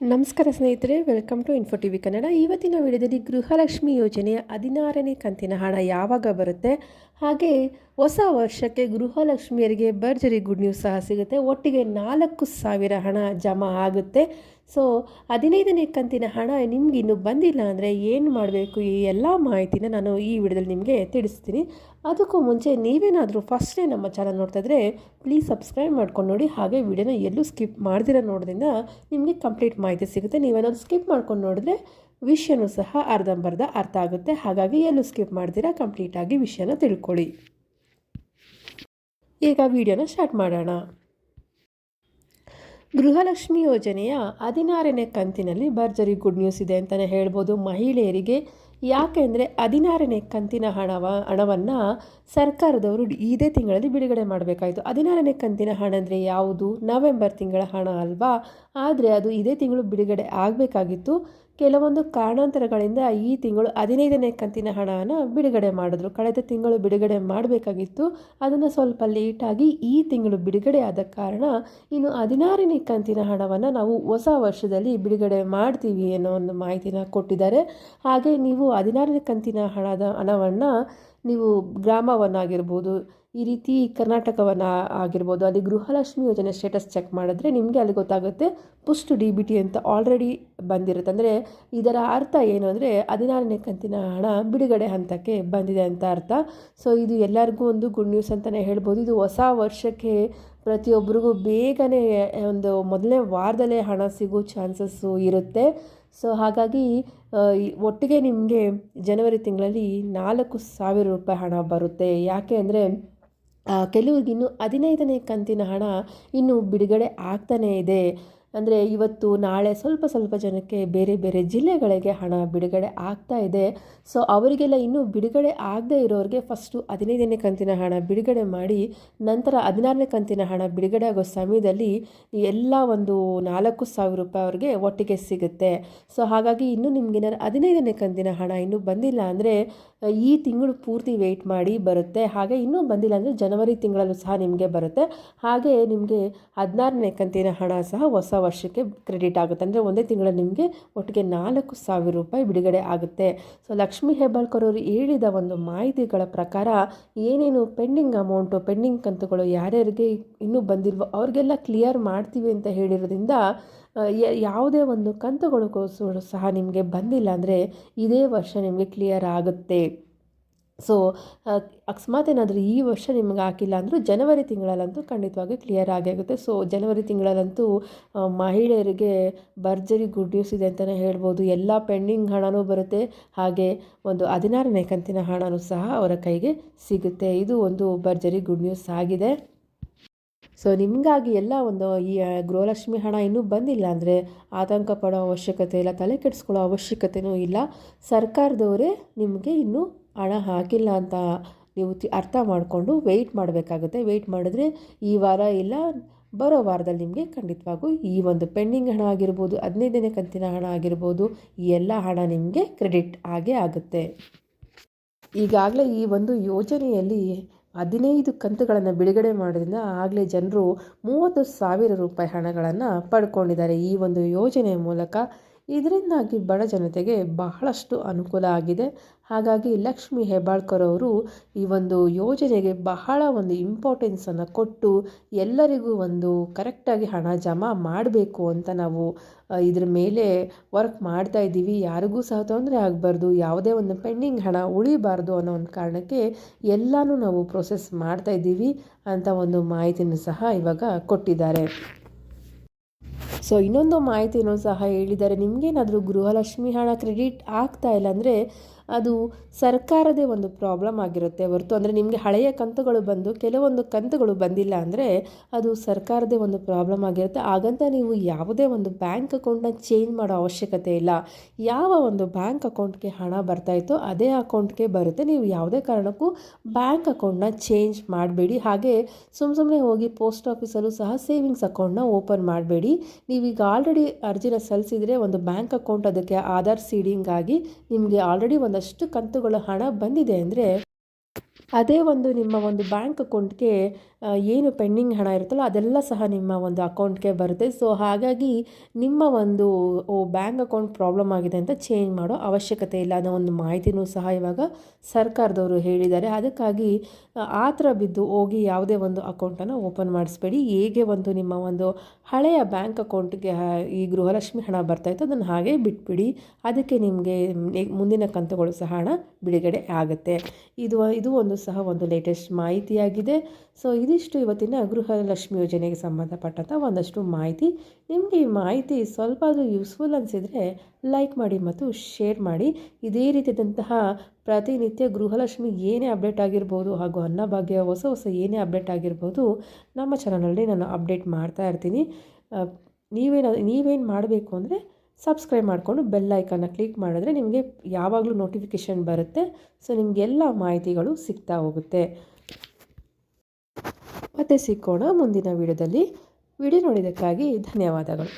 ನಮಸ್ಕಾರ ಸ್ನೇಹಿತರೆ, welcome to Info T V Kannada. ಇವತ್ತಿನ ವಿಡಿಯೋದಲ್ಲಿ ಗೃಹಲಕ್ಷ್ಮಿ ಯೋಜನೆಯ ಹದಿನಾರನೇ ಕಂತಿನ ಹಣ ಯಾವಾಗ ಬರುತ್ತೆ? ಹಾಗೆ ಹೊಸ ವರ್ಷಕ್ಕೆ ಗೃಹಲಕ್ಷ್ಮಿಯರಿಗೆ ಭರ್ಜರಿ ಗುಡ್ ನ್ಯೂಸ್ ಸಹ ಸಿಗುತ್ತೆ. ಒಟ್ಟಿಗೆ ನಾಲ್ಕು ಸಾವಿರ ಹಣ ಜಮಾ ಆಗುತ್ತೆ. ಸೊ ಹದಿನೈದನೇ ಕಂತಿನ ಹಣ ನಿಮ್ಗೆ ಇನ್ನೂ ಬಂದಿಲ್ಲ ಅಂದರೆ ಏನು ಮಾಡಬೇಕು? ಈ ಎಲ್ಲ ಮಾಹಿತಿನ ನಾನು ಈ ವಿಡಿಯೋದಲ್ಲಿ ನಿಮಗೆ ತಿಳಿಸ್ತೀನಿ. ಅದಕ್ಕೂ ಮುಂಚೆ ನೀವೇನಾದರೂ ಫಸ್ಟೇ ನಮ್ಮ ಚಾನಲ್ ನೋಡ್ತಾ ಇದ್ದರೆ ಪ್ಲೀಸ್ ಸಬ್ಸ್ಕ್ರೈಬ್ ಮಾಡ್ಕೊಂಡು ನೋಡಿ. ಹಾಗೆ ವಿಡಿಯೋನ ಎಲ್ಲೂ ಸ್ಕಿಪ್ ಮಾಡ್ದಿರ ನೋಡೋದ್ರಿಂದ ನಿಮಗೆ ಕಂಪ್ಲೀಟ್ ಮಾಹಿತಿ ಸಿಗುತ್ತೆ. ನೀವೇನಾದರೂ ಸ್ಕಿಪ್ ಮಾಡ್ಕೊಂಡು ನೋಡಿದ್ರೆ ವಿಷಯನೂ ಸಹ ಅರ್ಧಂಬರ್ಧ ಅರ್ಥ ಆಗುತ್ತೆ. ಹಾಗಾಗಿ ಎಲ್ಲೂ ಸ್ಕಿಪ್ ಮಾಡ್ದಿರಾ ಕಂಪ್ಲೀಟಾಗಿ ವಿಷಯನ ತಿಳ್ಕೊಳ್ಳಿ. ಈಗ ವಿಡಿಯೋನ ಸ್ಟಾರ್ಟ್ ಮಾಡೋಣ. ಗೃಹಲಕ್ಷ್ಮಿ ಯೋಜನೆಯ ಹದಿನಾರನೇ ಕಂತಿನಲ್ಲಿ ಭರ್ಜರಿ ಗುಡ್ ನ್ಯೂಸ್ ಇದೆ ಅಂತಲೇ ಹೇಳ್ಬೋದು. ಮಹಿಳೆಯರಿಗೆ ಯಾಕೆಂದರೆ ಹದಿನಾರನೇ ಕಂತಿನ ಹಣವ, ಹಣವನ್ನು ಸರ್ಕಾರದವರು ಇದೇ ತಿಂಗಳಲ್ಲಿ ಬಿಡುಗಡೆ ಮಾಡಬೇಕಾಯಿತು. ಹದಿನಾರನೇ ಕಂತಿನ ಹಣ ಅಂದರೆ ಯಾವುದು? ನವೆಂಬರ್ ತಿಂಗಳ ಹಣ ಅಲ್ವಾ? ಆದರೆ ಅದು ಇದೇ ತಿಂಗಳು ಬಿಡುಗಡೆ ಆಗಬೇಕಾಗಿತ್ತು. ಕೆಲವೊಂದು ಕಾರಣಾಂತರಗಳಿಂದ ಈ ತಿಂಗಳು ಹದಿನೈದನೇ ಕಂತಿನ ಹಣವನ್ನು ಬಿಡುಗಡೆ ಮಾಡಿದ್ರು. ಕಳೆದ ತಿಂಗಳು ಬಿಡುಗಡೆ ಮಾಡಬೇಕಾಗಿತ್ತು. ಅದನ್ನು ಸ್ವಲ್ಪ ಲೇಟಾಗಿ ಈ ತಿಂಗಳು ಬಿಡುಗಡೆ ಆದ ಕಾರಣ ಇನ್ನು ಹದಿನಾರನೇ ಕಂತಿನ ಹಣವನ್ನು ನಾವು ಹೊಸ ವರ್ಷದಲ್ಲಿ ಬಿಡುಗಡೆ ಮಾಡ್ತೀವಿ ಅನ್ನೋ ಒಂದು ಮಾಹಿತಿನ ಕೊಟ್ಟಿದ್ದಾರೆ. ಹಾಗೆ ನೀವು ಹದಿನಾರನೇ ಕಂತಿನ ಹಣದ ಹಣವನ್ನು ನೀವು ಗ್ರಾಮವನ್ನಾಗಿರ್ಬೋದು, ಈ ರೀತಿ ಕರ್ನಾಟಕವನ್ನು ಆಗಿರ್ಬೋದು, ಅಲ್ಲಿ ಗೃಹಲಕ್ಷ್ಮಿ ಯೋಜನೆ ಸ್ಟೇಟಸ್ ಚೆಕ್ ಮಾಡಿದ್ರೆ ನಿಮಗೆ ಅಲ್ಲಿ ಗೊತ್ತಾಗುತ್ತೆ ಪುಸ್ಟ್ ಡಿ ಬಿ ಟಿ ಅಂತ ಆಲ್ರೆಡಿ ಬಂದಿರುತ್ತೆ. ಅಂದರೆ ಇದರ ಅರ್ಥ ಏನು ಅಂದರೆ ಹದಿನಾರನೇ ಕಂತಿನ ಹಣ ಬಿಡುಗಡೆ ಹಂತಕ್ಕೆ ಬಂದಿದೆ ಅಂತ ಅರ್ಥ. ಸೊ ಇದು ಎಲ್ಲರಿಗೂ ಒಂದು ಗುಡ್ ನ್ಯೂಸ್ ಅಂತಲೇ ಹೇಳ್ಬೋದು. ಇದು ಹೊಸ ವರ್ಷಕ್ಕೆ ಪ್ರತಿಯೊಬ್ಬರಿಗೂ ಬೇಗನೆ ಒಂದು ಮೊದಲನೇ ವಾರದಲ್ಲೇ ಹಣ ಸಿಗೋ ಚಾನ್ಸಸ್ಸು ಇರುತ್ತೆ. ಸೊ, ಹಾಗಾಗಿ ಒಟ್ಟಿಗೆ ನಿಮಗೆ ಜನವರಿ ತಿಂಗಳಲ್ಲಿ ನಾಲ್ಕು ಸಾವಿರ ರೂಪಾಯಿ ಹಣ ಬರುತ್ತೆ. ಯಾಕೆ ಅಂದರೆ ಕೆಲವ್ರಿಗಿನ್ನೂ ಹದಿನೈದನೇ ಕಂತಿನ ಹಣ ಇನ್ನೂ ಬಿಡುಗಡೆ ಆಗ್ತಾನೇ ಇದೆ. ಅಂದರೆ ಇವತ್ತು, ನಾಳೆ ಸ್ವಲ್ಪ ಸ್ವಲ್ಪ ಜನಕ್ಕೆ ಬೇರೆ ಬೇರೆ ಜಿಲ್ಲೆಗಳಿಗೆ ಹಣ ಬಿಡುಗಡೆ ಆಗ್ತಾ ಇದೆ. ಸೊ ಅವರಿಗೆಲ್ಲ ಇನ್ನೂ ಬಿಡುಗಡೆ ಆಗದೇ ಇರೋರಿಗೆ ಫಸ್ಟು ಹದಿನೈದನೇ ಕಂತಿನ ಹಣ ಬಿಡುಗಡೆ ಮಾಡಿ, ನಂತರ ಹದಿನಾರನೇ ಕಂತಿನ ಹಣ ಬಿಡುಗಡೆ ಆಗೋ ಸಮಯದಲ್ಲಿ ಎಲ್ಲ ಒಂದು ನಾಲ್ಕು ಸಾವಿರ ರೂಪಾಯಿ ಅವ್ರಿಗೆ ಒಟ್ಟಿಗೆ ಸಿಗುತ್ತೆ. ಸೊ ಹಾಗಾಗಿ ಇನ್ನೂ ನಿಮಗೇನಾದ್ರು ಹದಿನೈದನೇ ಕಂತಿನ ಹಣ ಇನ್ನೂ ಬಂದಿಲ್ಲ ಅಂದರೆ, ಈ ತಿಂಗಳು ಪೂರ್ತಿ ವೆಯ್ಟ್ ಮಾಡಿ ಬರುತ್ತೆ. ಹಾಗೆ ಇನ್ನೂ ಬಂದಿಲ್ಲ ಅಂದರೆ, ಜನವರಿ ತಿಂಗಳಲ್ಲೂ ಸಹ ನಿಮಗೆ ಬರುತ್ತೆ. ಹಾಗೆ ನಿಮಗೆ ಹದಿನಾರನೇ ಕಂತಿನ ಹಣ ಸಹ ಹೊಸ ವರ್ಷಕ್ಕೆ ಕ್ರೆಡಿಟ್ ಆಗುತ್ತೆ. ಅಂದರೆ ಒಂದೇ ತಿಂಗಳಲ್ಲಿ ನಿಮಗೆ ಒಟ್ಟಿಗೆ ನಾಲ್ಕು ಸಾವಿರ ರೂಪಾಯಿ ಬಿಡುಗಡೆ ಆಗುತ್ತೆ. ಸೊ ಲಕ್ಷ್ಮೀ ಹೆಬ್ಬಾಳ್ಕರ್ ಅವರು ಹೇಳಿದ ಒಂದು ಮಾಹಿತಿಗಳ ಪ್ರಕಾರ ಏನೇನು ಪೆಂಡಿಂಗ್ ಅಮೌಂಟು ಪೆಂಡಿಂಗ್ ಕಂತುಗಳು ಯಾರ್ಯಾರಿಗೆ ಇನ್ನೂ ಬಂದಿಲ್ವೋ ಅವ್ರಿಗೆಲ್ಲ ಕ್ಲಿಯರ್ ಮಾಡ್ತೀವಿ ಅಂತ ಹೇಳಿರೋದ್ರಿಂದ ಯಾವುದೇ ಒಂದು ಕಂತುಗಳು ಸಹ ನಿಮಗೆ ಬಂದಿಲ್ಲ ಅಂದರೆ ಇದೇ ವರ್ಷ ನಿಮಗೆ ಕ್ಲಿಯರ್ ಆಗುತ್ತೆ. ಸೊ ಅಕಸ್ಮಾತ್ ಏನಾದರೂ ಈ ವರ್ಷ ನಿಮ್ಗೆ ಹಾಕಿಲ್ಲ ಅಂದರೂ ಜನವರಿ ತಿಂಗಳಲ್ಲಂತೂ ಖಂಡಿತವಾಗಿ ಕ್ಲಿಯರ್ ಆಗೇ ಆಗುತ್ತೆ. ಸೊ ಜನವರಿ ತಿಂಗಳಲ್ಲಂತೂ ಮಹಿಳೆಯರಿಗೆ ಭರ್ಜರಿ ಗುಡ್ ನ್ಯೂಸ್ ಇದೆ ಅಂತಲೇ ಹೇಳ್ಬೋದು. ಎಲ್ಲ ಪೆಂಡಿಂಗ್ ಹಣವೂ ಬರುತ್ತೆ. ಹಾಗೆ ಒಂದು ಹದಿನಾರನೇ ಕಂತಿನ ಹಣವೂ ಸಹ ಅವರ ಕೈಗೆ ಸಿಗುತ್ತೆ. ಇದು ಒಂದು ಭರ್ಜರಿ ಗುಡ್ ನ್ಯೂಸ್ ಆಗಿದೆ. ಸೊ ನಿಮಗಾಗಿ ಎಲ್ಲ ಒಂದು ಈ ಗೃಹಲಕ್ಷ್ಮಿ ಹಣ ಇನ್ನೂ ಬಂದಿಲ್ಲ ಅಂದರೆ ಆತಂಕ ಪಡೋ ಅವಶ್ಯಕತೆ ಇಲ್ಲ, ತಲೆ ಕೆಡಿಸ್ಕೊಳ್ಳೋ ಅವಶ್ಯಕತೆಯೂ ಇಲ್ಲ. ಸರ್ಕಾರದವರೇ ನಿಮಗೆ ಇನ್ನೂ ಹಣ ಹಾಕಿಲ್ಲ ಅಂತ ನೀವು ಅರ್ಥ ಮಾಡಿಕೊಂಡು ವೆಯ್ಟ್ ಮಾಡಬೇಕಾಗುತ್ತೆ. ವೆಯ್ಟ್ ಮಾಡಿದ್ರೆ ಈ ವಾರ ಇಲ್ಲ, ಬರೋ ವಾರದಲ್ಲಿ ನಿಮಗೆ ಖಂಡಿತವಾಗೂ ಈ ಒಂದು ಪೆಂಡಿಂಗ್ ಹಣ ಆಗಿರ್ಬೋದು ಹದಿನೈದನೇ ಕಂತಿನ ಹಣ ಆಗಿರ್ಬೋದು, ಈ ಎಲ್ಲ ಹಣ ನಿಮಗೆ ಕ್ರೆಡಿಟ್ ಆಗೇ ಆಗುತ್ತೆ. ಈಗಾಗಲೇ ಈ ಒಂದು ಯೋಜನೆಯಲ್ಲಿ ಹದಿನೈದು ಕಂತುಗಳನ್ನು ಬಿಡುಗಡೆ ಮಾಡೋದ್ರಿಂದ ಆಗಲೇ ಜನರು ಮೂವತ್ತು ಸಾವಿರ ರೂಪಾಯಿ ಹಣಗಳನ್ನು ಪಡ್ಕೊಂಡಿದ್ದಾರೆ. ಈ ಒಂದು ಯೋಜನೆಯ ಮೂಲಕ ಇದರಿಂದಾಗಿ ಬಡ ಜನತೆಗೆ ಬಹಳಷ್ಟು ಅನುಕೂಲ ಆಗಿದೆ. ಹಾಗಾಗಿ ಲಕ್ಷ್ಮಿ ಹೆಬ್ಬಾಳ್ಕರ್ ಅವರು ಈ ಒಂದು ಯೋಜನೆಗೆ ಬಹಳ ಒಂದು ಇಂಪಾರ್ಟೆನ್ಸನ್ನು ಕೊಟ್ಟು ಎಲ್ಲರಿಗೂ ಒಂದು ಕರೆಕ್ಟಾಗಿ ಹಣ ಜಮಾ ಮಾಡಬೇಕು ಅಂತ ನಾವು ಇದ್ರ ಮೇಲೆ ವರ್ಕ್ ಮಾಡ್ತಾ ಇದ್ದೀವಿ. ಯಾರಿಗೂ ಸಹ ತೊಂದರೆ ಆಗಬಾರ್ದು. ಯಾವುದೇ ಒಂದು ಪೆಂಡಿಂಗ್ ಹಣ ಉಳಿಬಾರ್ದು ಅನ್ನೋ ಒಂದು ಕಾರಣಕ್ಕೆ ಎಲ್ಲನೂ ನಾವು ಪ್ರೊಸೆಸ್ ಮಾಡ್ತಾ ಇದ್ದೀವಿ ಅಂತ ಒಂದು ಮಾಹಿತಿನೂ ಸಹ ಇವಾಗ ಕೊಟ್ಟಿದ್ದಾರೆ. ಸೊ ಇನ್ನೊಂದು ಮಾಹಿತಿನೂ ಸಹ ಹೇಳಿದ್ದಾರೆ. ನಿಮಗೇನಾದರೂ ಗೃಹಲಕ್ಷ್ಮಿ ಹಣ ಕ್ರೆಡಿಟ್ ಆಗ್ತಾ ಇಲ್ಲ ಅಂದರೆ ಅದು ಸರ್ಕಾರದೇ ಒಂದು ಪ್ರಾಬ್ಲಮ್ ಆಗಿರುತ್ತೆ ಹೊರತು. ಅಂದರೆ ನಿಮಗೆ ಹಳೆಯ ಕಂತುಗಳು ಬಂದು ಕೆಲವೊಂದು ಕಂತುಗಳು ಬಂದಿಲ್ಲ ಅಂದರೆ ಅದು ಸರ್ಕಾರದೇ ಒಂದು ಪ್ರಾಬ್ಲಮ್ ಆಗಿರುತ್ತೆ. ಹಾಗಂತ ನೀವು ಯಾವುದೇ ಒಂದು ಬ್ಯಾಂಕ್ ಅಕೌಂಟ್ನ ಚೇಂಜ್ ಮಾಡೋ ಅವಶ್ಯಕತೆ ಇಲ್ಲ. ಯಾವ ಒಂದು ಬ್ಯಾಂಕ್ ಅಕೌಂಟ್ಗೆ ಹಣ ಬರ್ತಾಯಿತ್ತೋ ಅದೇ ಅಕೌಂಟ್ಗೆ ಬರುತ್ತೆ. ನೀವು ಯಾವುದೇ ಕಾರಣಕ್ಕೂ ಬ್ಯಾಂಕ್ ಅಕೌಂಟ್ನ ಚೇಂಜ್ ಮಾಡಬೇಡಿ. ಹಾಗೆ ಸುಮ್ಮ ಸುಮ್ಮನೆ ಹೋಗಿ ಪೋಸ್ಟ್ ಆಫೀಸಲ್ಲೂ ಸಹ ಸೇವಿಂಗ್ಸ್ ಅಕೌಂಟ್ನ ಓಪನ್ ಮಾಡಬೇಡಿ. ನೀವೀಗ ಆಲ್ರೆಡಿ ಅರ್ಜಿನ ಸಲ್ಲಿಸಿದರೆ ಒಂದು ಬ್ಯಾಂಕ್ ಅಕೌಂಟ್ ಅದಕ್ಕೆ ಆಧಾರ್ ಸೀಡಿಂಗ್ ಆಗಿ ನಿಮಗೆ ಆಲ್ರೆಡಿ ಒಂದು ಒಂದಷ್ಟು ಕಂತುಗಳು ಹಣ ಬಂದಿದೆ ಅಂದರೆ ಅದೇ ಒಂದು ನಿಮ್ಮ ಒಂದು ಬ್ಯಾಂಕ್ ಅಕೌಂಟ್ಗೆ ಏನು ಪೆಂಡಿಂಗ್ ಹಣ ಇರುತ್ತಲ್ಲ ಅದೆಲ್ಲ ಸಹ ನಿಮ್ಮ ಒಂದು ಅಕೌಂಟ್ಗೆ ಬರುತ್ತೆ. ಸೊ ಹಾಗಾಗಿ ನಿಮ್ಮ ಒಂದು ಬ್ಯಾಂಕ್ ಅಕೌಂಟ್ ಪ್ರಾಬ್ಲಮ್ ಆಗಿದೆ ಅಂತ ಚೇಂಜ್ ಮಾಡೋ ಅವಶ್ಯಕತೆ ಇಲ್ಲ ಅನ್ನೋ ಒಂದು ಮಾಹಿತಿನೂ ಸಹ ಇವಾಗ ಸರ್ಕಾರದವರು ಹೇಳಿದ್ದಾರೆ. ಅದಕ್ಕಾಗಿ ಆ, ಥರ ಬಿದ್ದು ಹೋಗಿ ಯಾವುದೇ ಒಂದು ಅಕೌಂಟನ್ನು ಓಪನ್ ಮಾಡಿಸ್ಬೇಡಿ. ಹೇಗೆ ಒಂದು ನಿಮ್ಮ ಒಂದು ಹಳೆಯ ಬ್ಯಾಂಕ್ ಅಕೌಂಟ್ಗೆ ಈ ಗೃಹಲಕ್ಷ್ಮಿ ಹಣ ಬರ್ತಾಯಿತ್ತು ಅದನ್ನು ಹಾಗೆ ಬಿಟ್ಬಿಡಿ. ಅದಕ್ಕೆ ನಿಮಗೆ ಮುಂದಿನ ಕಂತುಗಳು ಸಹ ಹಣ ಬಿಡುಗಡೆ ಆಗುತ್ತೆ. ಇದು ಇದು ಒಂದು ಸಹ ಒಂದು ಲೇಟೆಸ್ಟ್ ಮಾಹಿತಿಯಾಗಿದೆ. ಸೊ ಇದಿಷ್ಟು ಇವತ್ತಿನ ಗೃಹಲಕ್ಷ್ಮಿ ಯೋಜನೆಗೆ ಸಂಬಂಧಪಟ್ಟಂಥ ಒಂದಷ್ಟು ಮಾಹಿತಿ. ನಿಮಗೆ ಈ ಮಾಹಿತಿ ಸ್ವಲ್ಪ ಅದು ಯೂಸ್ಫುಲ್ ಅನಿಸಿದರೆ ಲೈಕ್ ಮಾಡಿ ಮತ್ತು ಶೇರ್ ಮಾಡಿ. ಇದೇ ರೀತಿಯಾದಂತಹ ಪ್ರತಿನಿತ್ಯ ಗೃಹಲಕ್ಷ್ಮಿ ಏನೇ ಅಪ್ಡೇಟ್ ಆಗಿರ್ಬೋದು ಹಾಗೂ ಅನ್ನಭಾಗ್ಯ ಹೊಸ ಹೊಸ ಏನೇ ಅಪ್ಡೇಟ್ ಆಗಿರ್ಬೋದು ನಮ್ಮ ಚಾನಲಲ್ಲಿ ನಾನು ಅಪ್ಡೇಟ್ ಮಾಡ್ತಾ ಇರ್ತೀನಿ. ನೀವೇನು ನೀವೇನು ಮಾಡಬೇಕು ಅಂದರೆ ಸಬ್ಸ್ಕ್ರೈಬ್ ಮಾಡಿಕೊಂಡು ಬೆಲ್ ಐಕನ್ನ ಕ್ಲಿಕ್ ಮಾಡಿದ್ರೆ ನಿಮಗೆ ಯಾವಾಗಲೂ ನೋಟಿಫಿಕೇಷನ್ ಬರುತ್ತೆ. ಸೊ ನಿಮಗೆಲ್ಲ ಮಾಹಿತಿಗಳು ಸಿಗ್ತಾ ಹೋಗುತ್ತೆ. ಮತ್ತೆ ಸಿಕ್ಕೋಣ ಮುಂದಿನ ವಿಡಿಯೋದಲ್ಲಿ. ವಿಡಿಯೋ ನೋಡಿದ್ದಕ್ಕಾಗಿ ಧನ್ಯವಾದಗಳು.